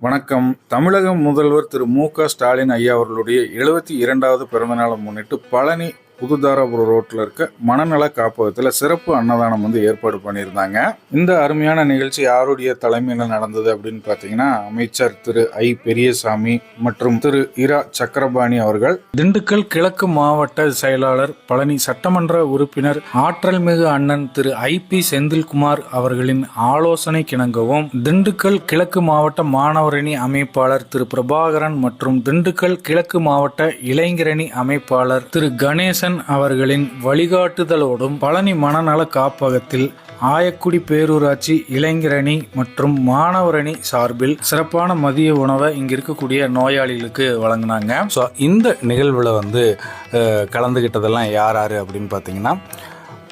வணக்கம். தமிழக முதல்வர் திரு மு க ஸ்டாலின் ஐயா அவர்களுடைய எழுபத்தி இரண்டாவது பிறந்தநாளை முன்னிட்டு பழனி புதுதாராபுரம் ரோட்டில் இருக்க மனநல காப்பகத்தில் சிறப்பு அன்னதானம் வந்து ஏற்பாடு பண்ணியிருந்தாங்க. இந்த அருமையான நிகழ்ச்சி யாருடைய தலைமையில் நடந்தது அப்படின்னு பார்த்தீங்கன்னா அமைச்சர் திரு ஐ பெரியசாமி மற்றும் திரு இரா சக்கரபாணி அவர்கள். திண்டுக்கல் கிழக்கு மாவட்ட செயலாளர் பழனி சட்டமன்ற உறுப்பினர் ஆற்றல் மிகு அண்ணன் திரு ஐ பி செந்தில்குமார் அவர்களின் ஆலோசனை கிணங்கவும் திண்டுக்கல் கிழக்கு மாவட்ட மாணவரணி அமைப்பாளர் திரு பிரபாகரன் மற்றும் திண்டுக்கல் கிழக்கு மாவட்ட இளைஞரணி அமைப்பாளர் திரு கணேசன் அவர்களின் வழிகாட்டுதலோடும் பழனி மனநல காப்பகத்தில் ஆயக்குடி பேரூராட்சி இளைஞரணி மற்றும் மாணவரணி சார்பில் சிறப்பான மதிய உணவை இங்க இருக்கக்கூடிய நோயாளிகளுக்கு வழங்கினாங்க. ஸோ இந்த நிகழ்வில் வந்து கலந்துக்கிட்டதெல்லாம் யார் யார் அப்படின்னு பார்த்தீங்கன்னா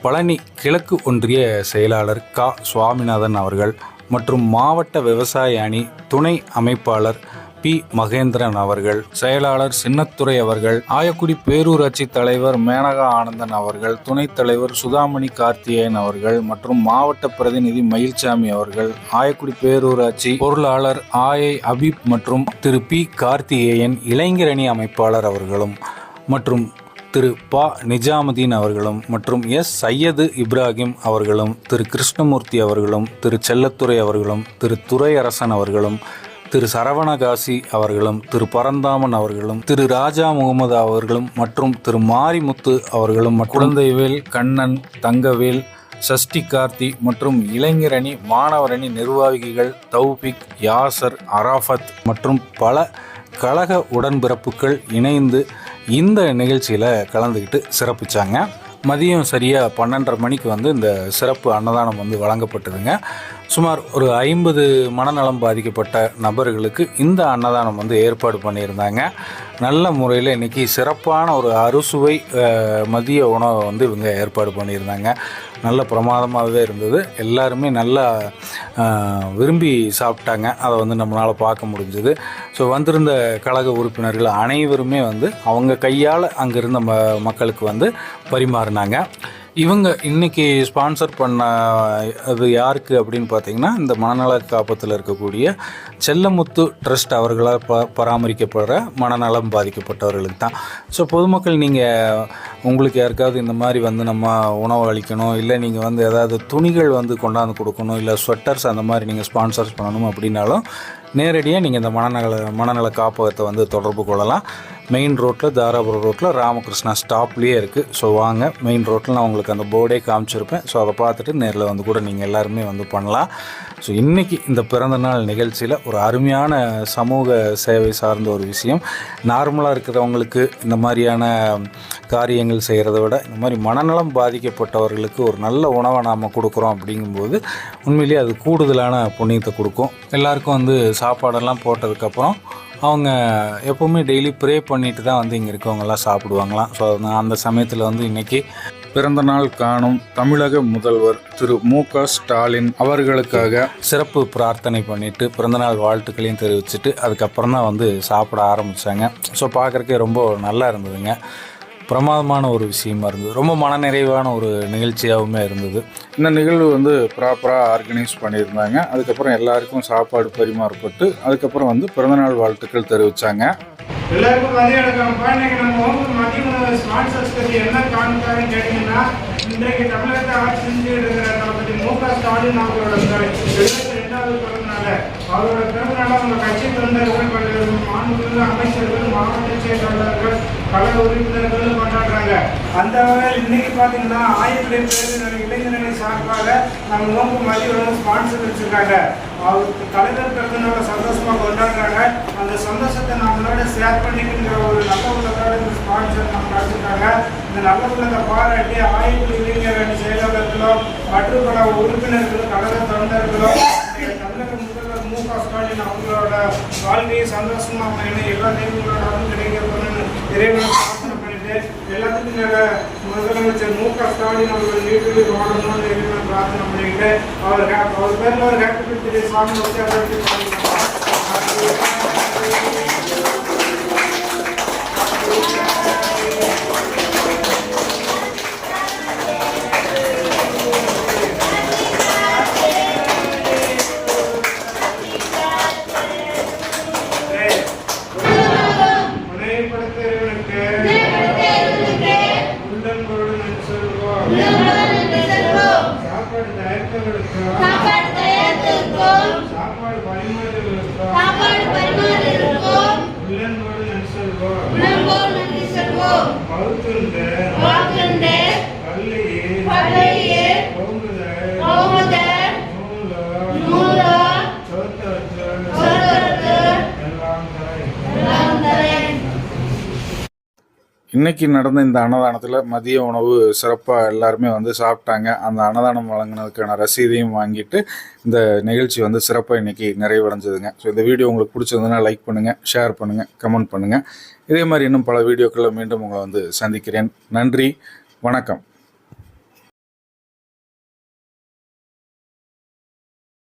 பழனி கிழக்கு ஒன்றிய செயலாளர் கா. சுவாமிநாதன் அவர்கள் மற்றும் மாவட்ட விவசாய அணி துணை அமைப்பாளர் பி. மகேந்திரன் அவர்கள் செயலாளர் சின்னத்துறை அவர்கள் ஆயக்குடி பேரூராட்சி தலைவர் மேனகா ஆனந்தன் அவர்கள் துணைத் தலைவர் சுதாமணி கார்த்திகேயன் அவர்கள் மற்றும் மாவட்ட பிரதிநிதி மயில்சாமி அவர்கள் ஆயக்குடி பேரூராட்சி பொருளாளர் ஆயை அபீப் மற்றும் திரு. பி. கார்த்திகேயன் இளைஞரணி அமைப்பாளர் அவர்களும் மற்றும் திரு. ப. நிஜாமுதீன் அவர்களும் மற்றும் எஸ். சையது இப்ராஹிம் அவர்களும் திரு. கிருஷ்ணமூர்த்தி அவர்களும் திரு. செல்லத்துறை அவர்களும் திரு. துரையரசன் அவர்களும் திரு சரவணகாசி அவர்களும் திரு பரந்தாமன் அவர்களும் திரு ராஜா முகமது அவர்களும் மற்றும் திரு மாரிமுத்து அவர்களும் குழந்தைவேல் கண்ணன் தங்கவேல் சஷ்டி கார்த்தி மற்றும் இளைஞரணி மாணவரணி நிர்வாகிகள் தௌபிக் யாசர் அராஃபத் மற்றும் பல கழக உடன்பிறப்புகள் இணைந்து இந்த நிகழ்ச்சியில் கலந்துக்கிட்டு சிறப்பிச்சாங்க. மதியம் சரியாக பன்னெண்டரை மணிக்கு வந்து இந்த சிறப்பு அன்னதானம் வந்து வழங்கப்பட்டதுங்க. சுமார் ஒரு ஐம்பது மனநலம் பாதிக்கப்பட்ட நபர்களுக்கு இந்த அன்னதானம் வந்து ஏற்பாடு பண்ணியிருந்தாங்க. நல்ல முறையில் இன்றைக்கி சிறப்பான ஒரு அறுசுவை மதிய உணவை வந்து இவங்க ஏற்பாடு பண்ணியிருந்தாங்க. நல்ல பிரமாதமாகவே இருந்தது. எல்லாருமே நல்லா விரும்பி சாப்பிட்டாங்க. அதை வந்து நம்மளால் பார்க்க முடிஞ்சது. ஸோ வந்திருந்த கழக உறுப்பினர்கள் அனைவருமே வந்து அவங்க கையால் அங்கே இருந்த ம மக்களுக்கு வந்து பரிமாறினாங்க. இவங்க இன்னைக்கு ஸ்பான்சர் பண்ண அது யாருக்கு அப்படின்னு பார்த்தீங்கன்னா இந்த மனநல காப்பத்தில் இருக்கக்கூடிய செல்லமுத்து ட்ரஸ்ட் அவர்களால் ப பராமரிக்கப்படுற மனநலம் பாதிக்கப்பட்டவர்களுக்கு தான். ஸோ பொதுமக்கள் நீங்கள் உங்களுக்கு யாருக்காவது இந்த மாதிரி வந்து நம்ம உணவு அளிக்கணும் இல்லை நீங்கள் வந்து ஏதாவது துணிகள் வந்து கொண்டாந்து கொடுக்கணும் இல்லை ஸ்வெட்டர்ஸ் அந்த மாதிரி நீங்கள் ஸ்பான்சர்ஸ் பண்ணணும் அப்படின்னாலும் நேரடியாக நீங்கள் இந்த மனநல மனநல காப்பகத்தை வந்து தொடர்பு கொள்ளலாம். மெயின் ரோட்டில் தாராபுரம் ரோட்டில் ராமகிருஷ்ணா ஸ்டாப்லேயே இருக்குது ஸோ வாங்க மெயின் ரோட்டில் நான் உங்களுக்கு அந்த போர்டே காமிச்சிருப்பேன். ஸோ அதை பார்த்துட்டு நேரில் வந்து கூட நீங்கள் எல்லாருமே வந்து பண்ணலாம். ஸோ இன்றைக்கி இந்த பிறந்தநாள் நிகழ்ச்சியில் ஒரு அருமையான சமூக சேவை சார்ந்த ஒரு விஷயம். நார்மலாக இருக்கிறவங்களுக்கு இந்த மாதிரியான காரியங்கள் செய்கிறத விட இந்த மாதிரி மனநலம் பாதிக்கப்பட்டவர்களுக்கு ஒரு நல்ல உணவை நாம் கொடுக்குறோம் அப்படிங்கும்போது உண்மையிலேயே அது கூடுதலான புண்ணியத்தை கொடுக்கும். எல்லாருக்கும் வந்து சாப்பாடெல்லாம் போட்டதுக்கப்புறம் அவங்க எப்போவுமே டெய்லி ப்ரே பண்ணிட்டு தான் வந்து இங்கே இருக்கவங்கெல்லாம் சாப்பிடுவாங்களாம். ஸோ அந்த சமயத்தில் வந்து இன்றைக்கி பிறந்த நாள் காணும் தமிழக முதல்வர் திரு மு க ஸ்டாலின் அவர்களுக்காக சிறப்பு பிரார்த்தனை பண்ணிட்டு பிறந்தநாள் வாழ்த்துக்களையும் தெரிவிச்சுட்டு அதுக்கப்புறம் தான் வந்து சாப்பிட ஆரம்பித்தாங்க ஸோ பார்க்குறக்கே ரொம்ப நல்லா இருந்ததுங்க. பிரமாதமான ஒரு விஷயமா இருந்தது. ரொம்ப மனநிறைவான ஒரு நிகழ்ச்சியாகவுமே இருந்தது. இந்த நிகழ்வு வந்து ப்ராப்பராக ஆர்கனைஸ் பண்ணியிருந்தாங்க. அதுக்கப்புறம் எல்லாருக்கும் சாப்பாடு பரிமாறப்பட்டு அதுக்கப்புறம் வந்து பிறந்தநாள் வாழ்த்துக்கள் தெரிவித்தாங்க எல்லாருக்கும் மதிய வணக்கம்ப்பா இன்னைக்கு நம்ம வந்து மதிய உணவு ஸ்பான்சர்ஸ் பற்றி என்ன காமிக்காருன்னு கேட்டீங்கன்னா இன்றைக்கு தமிழகத்தை ஆட்சி செஞ்சுட்டு இருக்கிற தளபதி மு க ஸ்டாலின் அவர்களோட எழுபத்தி ரெண்டாவது பிறந்தநாள. அவரோட பிறந்தநாள அவங்க கட்சி தொண்டர்கள் பல்வேறு மாநில அமைச்சர்கள் மாவட்ட செயலாளர்கள் பல உறுப்பினர்கள் கொண்டாடுறாங்க. அந்த வகையில் இன்னைக்கு பார்த்தீங்கன்னா ஆயிரம் பேர் இளைஞரணி சார்பாக நம்ம நோக்கு மதிய ஸ்பான்சர் வச்சிருக்காங்க. அவருக்கு தலைவர் பிறந்தநாள சந்தோஷமாக கொண்டாடுறாங்க. அந்த சந்தோஷத்தை நம்மளோட ஷேர் பண்ணிக்கிற ஒரு நல்ல உள்ளத்தோட இந்த ஸ்பான்சர் நம்ம நடத்திருக்காங்க. இந்த நல்ல உள்ளத்தை பாராட்டி ஆயிரம் இளைஞர் அணி செயலாளர்களும் மற்றும் பல உறுப்பினர்களும் கழக தொண்டர்களும் இன்றைய தமிழக முதல்வர் மு க ஸ்டாலின் அவங்களோட வாழ்க்கையை சந்தோஷமா எல்லா தெய்வங்களோட அருள் இறைவனை பிரார்த்தனை பண்ணிட்டு எல்லாத்துக்கும் மேல முதலமைச்சர் மு க ஸ்டாலின் அவர்கள் வீட்டுக்கு வாழணும்னு இறைவனை பிரார்த்தனை பண்ணிக்கிட்டு அவர் ஹே- அவர் பேர்ல ஒரு ஹாப்பி பர்த்டே சாங் வச்சு அதை வச்சு பாடிக்கலாம். பகுத்துண்டு இன்றைக்கி நடந்த இந்த அன்னதானத்தில் மதிய உணவு சிறப்பாக எல்லாருமே வந்து சாப்பிட்டாங்க. அந்த அன்னதானம் வழங்கினதுக்கான ரசீதையும் வாங்கிட்டு இந்த நிகழ்ச்சி வந்து சிறப்பாக இன்றைக்கி நிறைவடைஞ்சதுங்க. ஸோ இந்த வீடியோ உங்களுக்கு பிடிச்சிருந்ததுன்னா லைக் பண்ணுங்கள் ஷேர் பண்ணுங்கள் கமெண்ட் பண்ணுங்கள் இதே மாதிரி இன்னும் பல வீடியோக்களில் மீண்டும் உங்களை வந்து சந்திக்கிறேன். நன்றி வணக்கம்.